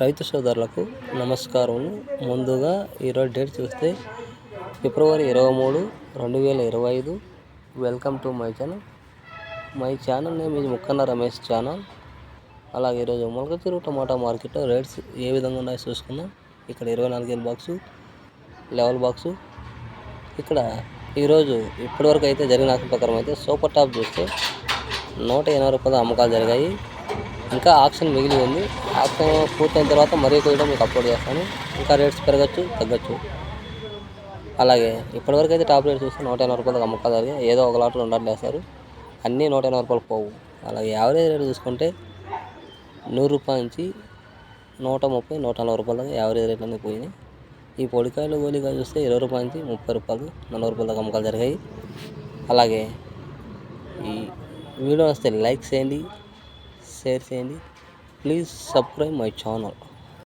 రైతు సోదరులకు నమస్కారం ముందుగా ఈరోజు డేట్ చూస్తే ఫిబ్రవరి ఇరవై మూడు రెండు వేల ఇరవై ఐదు. Welcome to my channel my channel name ఇది ముక్కన్న రమేష్ ఛానల్ అలాగే ఈరోజు మొలకచూరు టమాటా మార్కెట్లో రేట్స్ ఏ విధంగా ఉన్నాయో చూసుకుందాం. ఇక్కడ ఇరవై నాలుగేళ్ళ బాక్సు లెవెల్ బాక్సు. ఇక్కడ ఈరోజు ఇప్పటివరకు అయితే జరిగిన ప్రకారం అయితే సూపర్ టాప్ చూస్తే నూట ఎనభై రూపాయల అమ్మకాలు జరిగాయి. ఇంకా ఆక్షన్ మిగిలి ఉంది. ఆక్షన్ పూర్తయిన తర్వాత మరీ కూడా మీకు అప్లోడ్ చేస్తాను. ఇంకా రేట్స్ పెరగచ్చు తగ్గచ్చు. అలాగే ఇప్పటివరకు అయితే టాప్ రేట్ చూస్తే నూట ఎనభై రూపాయలకు అమ్మకాలు జరిగాయి ఏదో ఒక లాట్ రెండు లాట్లు వేస్తారు అన్నీ నూట ఎనభై రూపాయలు పోవు. అలాగే యావరేజ్ రేట్ చూసుకుంటే నూరు రూపాయల నుంచి నూట ముప్పై నూట నలభై రూపాయలకి యావరేజ్ రేట్ అనేది పోయినాయి. ఈ పొడికాయలు గోలికాయ చూస్తే ఇరవై రూపాయల నుంచి ముప్పై రూపాయలు నలభై రూపాయలకు అమ్మకాలు జరిగాయి. అలాగే ఈ వీడియో వస్తే లైక్ చేయండి షేర్ చేయండి. Please subscribe my channel.